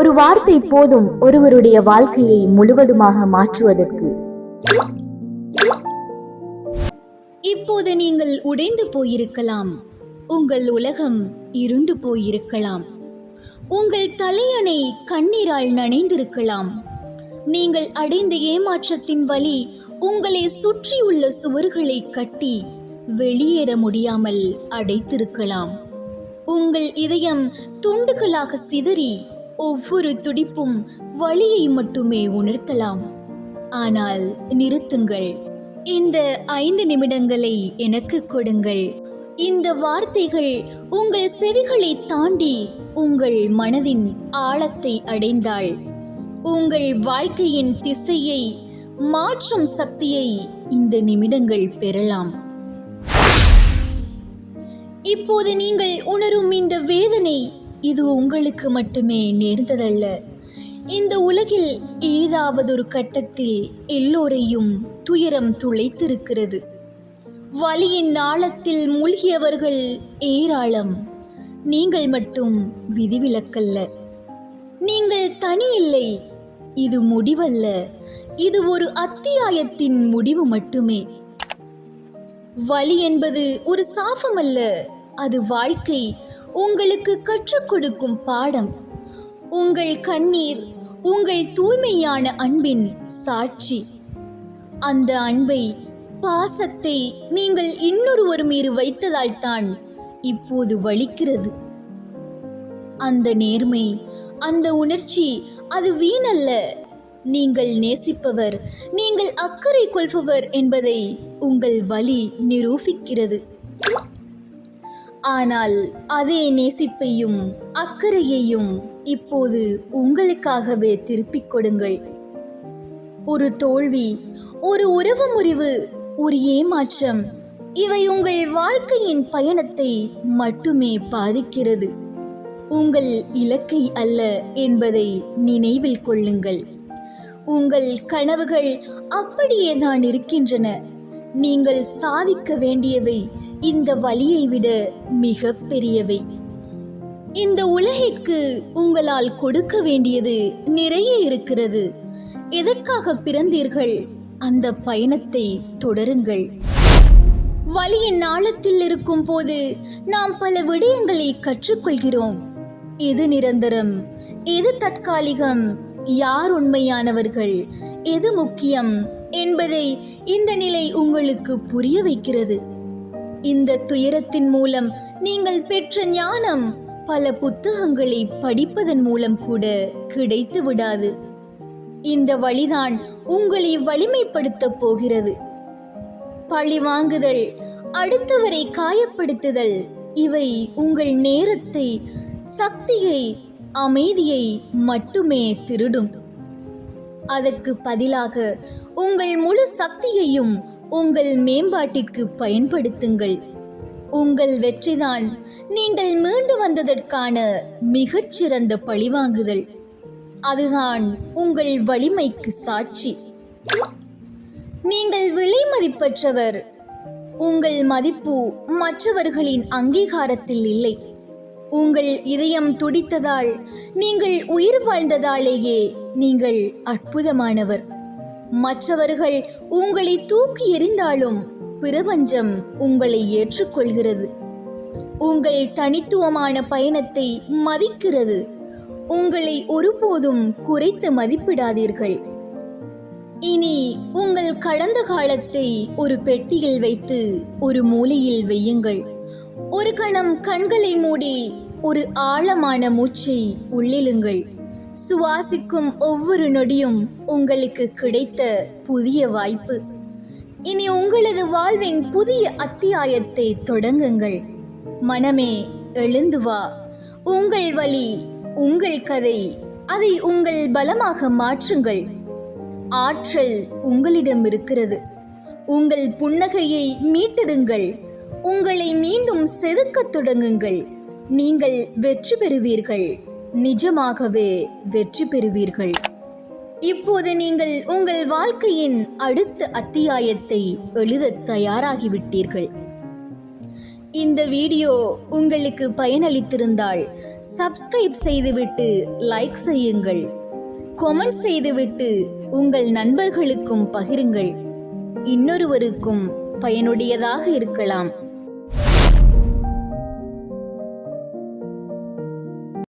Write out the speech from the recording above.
ஒரு வார்த்தை போதும் ஒருவருடைய வாழ்க்கையை முழுவதுமாக மாற்றுவதற்கு. இப்போது நீங்கள் உடைந்து போயிருக்கலாம். உங்கள் உலகம் இருண்டு போயிருக்கலாம். உங்கள் தலையணை கண்ணீரால் நனைந்திருக்கலாம். நீங்கள் அடைந்த ஏமாற்றத்தின் வழி உங்களை சுற்றியுள்ள சுவர்களை கட்டி வெளியேற முடியாமல் அடைத்திருக்கலாம். உங்கள் இதயம் துண்டுகளாக சிதறி ஒவ்வொரு துடிப்பும் வழியை மட்டுமே உணர்த்தலாம். ஆனால் நிறுத்துங்கள். இந்த ஐந்து நிமிடங்களை எனக்கு கொடுங்கள். இந்த வார்த்தைகள் உங்கள் செவிகளை தாண்டி உங்கள் மனதின் ஆழத்தை அடைந்தால் உங்கள் வாழ்க்கையின் திசையை மாற்றும் சக்தியை இந்த நிமிடங்கள் பெறலாம். இப்போது நீங்கள் உணரும் இந்த வேதனை இது உங்களுக்கு மட்டுமே நேர்ந்ததல்ல. இந்த உலகில் ஏதாவது ஒரு கட்டத்தில் எல்லோரையும் துயரம் துளைத்திருக்கிறது. வலியின் நாளத்தில் மூழ்கியவர்கள் ஏராளம். நீங்கள் மட்டும் விதிவிலக்கல்ல. நீங்கள் தனி இல்லை இது முடிவல்ல. இது ஒரு அத்தியாயத்தின் முடிவு மட்டுமே. வலி என்பது ஒரு சாபம் அல்ல அது வாழ்க்கை உங்களுக்கு கற்றுக் கொடுக்கும் பாடம். உங்கள் கண்ணீர் உங்கள் தூய்மையான அன்பின் சாட்சி. அந்த அன்பை பாசத்தை நீங்கள் இன்னொருவர் மீது வைத்ததால் தான் இப்போது வலிக்கிறது. அந்த நேர்மை அந்த உணர்ச்சி அது வீணல்ல. நீங்கள் நேசிப்பவர் நீங்கள் அக்கறை கொள்பவர் என்பதை உங்கள் வலி நிரூபிக்கிறது. ஆனால் அதே நேசிப்பையும் அக்கறையையும் இப்போது உங்களுக்காகவே திருப்பிக் கொடுங்கள். ஒரு தோல்வி ஒரு உறவு முறிவு ஒரு ஏமாற்றம் இவை உங்கள் வாழ்க்கையின் பயணத்தை மட்டுமே பாதிக்கிறது. உங்கள் இலக்கை அல்ல என்பதை நினைவில் கொள்ளுங்கள். உங்கள் கனவுகள் அப்படியே தான் இருக்கின்றன. நீங்கள் சாதிக்க வேண்டியவை இந்த வழியை விட மிக பெரியவை. இந்த உலகிற்கு உங்களால் கொடுக்க வேண்டியது நிறைய இருக்கிறது. எதற்காக பிறந்தீர்கள்? அந்த பயணத்தை தொடருங்கள். வலியின் ஆழத்தில் இருக்கும் போது நாம் பல விடயங்களை கற்றுக்கொள்கிறோம். எது நிரந்தரம்? எது தற்காலிகம்? யார் உண்மையானவர்கள்? எது முக்கியம்? என்பதை இந்த நிலை உங்களுக்கு புரிய வைக்கிறது. இந்த துயரத்தின் மூலம் நீங்கள் பெற்ற ஞானம் பல புத்தகங்களை படிப்பதன் மூலம் கூட கிடைத்து விடாது. இந்த வழிதான் உங்களை வலிமைப்படுத்தப் போகிறது. பழி வாங்குதல் அடுத்தவரை காயப்படுத்துதல் இவை உங்கள் நேரத்தை சக்தியை அமைதியை மட்டுமே திருடும். அதற்கு பதிலாக உங்கள் முழு சக்தியையும் உங்கள் மேம்பாட்டிற்கு பயன்படுத்துங்கள். உங்கள் வெற்றிதான் நீங்கள் மீண்டு வந்ததற்கான மிகச்சிறந்த பழிவாங்குதல் அதுதான் உங்கள் வலிமைக்கு சாட்சி. நீங்கள் விலை மதிப்பற்றவர். உங்கள் மதிப்பு மற்றவர்களின் அங்கீகாரத்தில் இல்லை. உங்கள் இதயம் துடித்ததால் நீங்கள் உயிர் வாழ்ந்ததாலேயே நீங்கள் அற்புதமானவர். மற்றவர்கள் உங்களை தூக்கி எறிந்தாலும் பிரபஞ்சம் உங்களை ஏற்றுக்கொள்கிறது. உங்கள் தனித்துவமான பயணத்தை மதிக்கிறது. உங்களை ஒருபோதும் குறைத்து மதிப்பிடாதீர்கள். இனி உங்கள் கடந்த காலத்தை ஒரு பெட்டியில் வைத்து ஒரு மூலையில் வையுங்கள். ஒரு கணம் கண்களை மூடி ஒரு ஆழமான மூச்சை உள்ளிழுங்கள். சுவாசிக்கும் ஒவ்வொரு நொடியும் உங்களுக்கு கிடைத்த புதிய வாய்ப்பு. இனி உங்களது வாழ்வின் புதிய அத்தியாயத்தை தொடங்குங்கள். மனமே எழுந்து வா. உங்கள் வழி உங்கள் கதை அதை உங்கள் பலமாக மாற்றுங்கள். ஆற்றல் உங்களிடம் இருக்கிறது. உங்கள் புன்னகையை மீட்டெடுங்கள். உங்களை மீண்டும் செதுக்கத் தொடங்குங்கள். நீங்கள் வெற்றி பெறுவீர்கள். நிஜமாகவே வெற்றி பெறுவீர்கள். இப்போது நீங்கள் உங்கள் வாழ்க்கையின் அடுத்த அத்தியாயத்தை எழுதத் தயாராகிவிட்டீர்கள். இந்த வீடியோ உங்களுக்கு பயனளித்திருந்தால் சப்ஸ்கிரைப் செய்துவிட்டு லைக் செய்யுங்கள். கொமெண்ட் செய்துவிட்டு உங்கள் நண்பர்களுக்கும் பகிருங்கள். இன்னொருவருக்கும் பயனுடையதாக இருக்கலாம்.